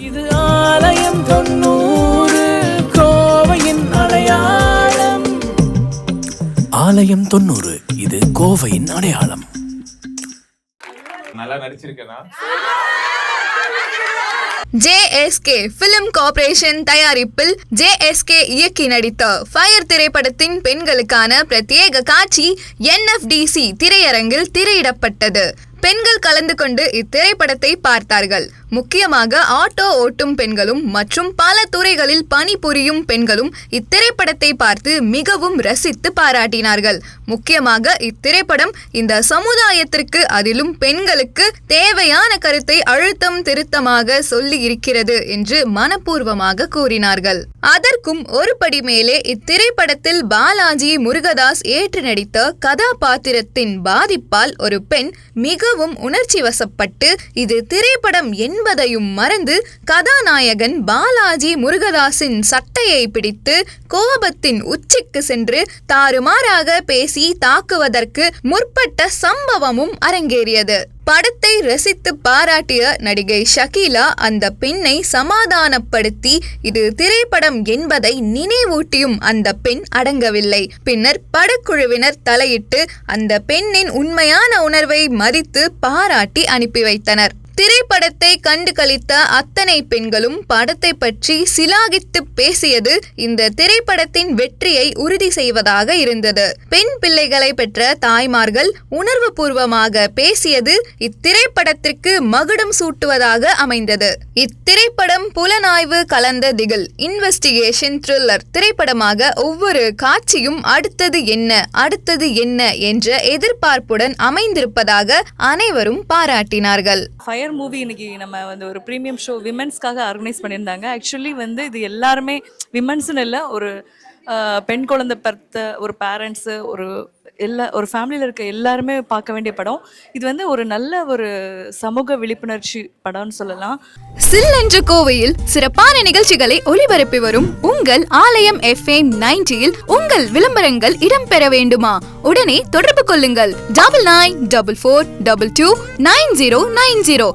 இது ஆலயம் தொண்ணூறு கோவையின் அடையாளம். ஆலயம் தொண்ணூறு இது கோவையின் அடையாளம். நல்லா நடிச்சிருக்கேனா? ஜேஎஸ்கே பிலிம் கார்ப்பரேஷன் தயாரிப்பில் ஜேஎஸ்கே இயக்கி நடித்த ஃபயர் திரைப்படத்தின் பெண்களுக்கான பிரத்யேக காட்சி என்எஃப்டிசி திரையரங்கில் திரையிடப்பட்டது. பெண்கள் கலந்து கொண்டு இத்திரைப்படத்தை பார்த்தார்கள். முக்கியமாக ஆட்டோ ஓட்டும் பெண்களும் மற்றும் பல துறைகளில் பணிபுரியும் பெண்களும் இத்திரைப்படத்தை பார்த்து மிகவும் ரசித்து பாராட்டினார்கள். முக்கியமாக இத்திரைப்படம் இந்த சமுதாயத்திற்கு அதிலும் பெண்களுக்கு தேவையான கருத்தை அழுத்தம் திருத்தமாக சொல்லி இருக்கிறது என்று மனப்பூர்வமாக கூறினார்கள். அதற்கும் ஒருபடி மேலே இத்திரைப்படத்தில் பாலாஜி முருகதாஸ் ஏற்று நடித்த கதாபாத்திரத்தின் பாதிப்பால் ஒரு பெண் மிகவும் உணர்ச்சி வசப்பட்டு இது திரைப்படம் என்பதையும் மறந்து கதாநாயகன் பாலாஜி முருகதாஸின் சட்டையை பிடித்து கோபத்தின் உச்சிக்கு சென்று தாறுமாறாக பேசி தாக்குவதற்கு முற்பட்ட சம்பவமும் அரங்கேறியது. படத்தை ரசித்து பாராட்டிய நடிகை ஷகீலா அந்த பெண்ணை சமாதானப்படுத்தி இது திரைப்படம் என்பதை நினைவூட்டியும் அந்த பெண் அடங்கவில்லை. பின்னர் படக்குழுவினர் தலையிட்டு அந்த பெண்ணின் உண்மையான உணர்வை மதித்து பாராட்டி அனுப்பி வைத்தனர். திரைப்படத்தை கண்டு கழித்த அத்தனை பெண்களும் படத்தை பற்றி சிலாகித்து பேசியது இந்த திரைப்படத்தின் வெற்றியை உறுதி செய்வதாக இருந்தது. பெண் பிள்ளைகளை பெற்ற தாய்மார்கள் உணர்வு பூர்வமாக பேசியது இத்திரைப்படத்திற்கு மகுடம் சூட்டுவதாக அமைந்தது. இத்திரைப்படம் புலனாய்வு கலந்த திகில் இன்வெஸ்டிகேஷன் த்ரில்லர் திரைப்படமாக ஒவ்வொரு காட்சியும் அடுத்தது என்ன அடுத்தது என்ன என்ற எதிர்பார்ப்புடன் அமைந்திருப்பதாக அனைவரும் பாராட்டினார்கள். ரேர் மூவி இன்னைக்கு நம்ம வந்து ஒரு ப்ரீமியம் ஷோ விமென்ஸ்க்காக ஆர்கனைஸ் பண்ணியிருந்தாங்க. ஆக்சுவலி வந்து இது எல்லாருமே விமென்ஸ்னு இல்லை ஒரு பெண் குழந்தை பர்த்த ஒரு பேரண்ட்ஸு ஒரு எல்லா ஒரு ஃபேமிலியில் இருக்க எல்லாருமே பார்க்க வேண்டிய படம். இது வந்து ஒரு நல்ல ஒரு சமூக விழிப்புணர்ச்சி படம்னு சொல்லலாம். சில்லென்ற கோவையில் சிறப்பான நிகழ்ச்சிகளை ஒளிபரப்பி வரும் உங்கள் ஆலயம் எஃப்எம் நைன்டியில் உங்கள் விளம்பரங்கள் இடம்பெற வேண்டுமா? உடனே தொடர்பு கொள்ளுங்கள். Double nine double four double two nine zero nine zero.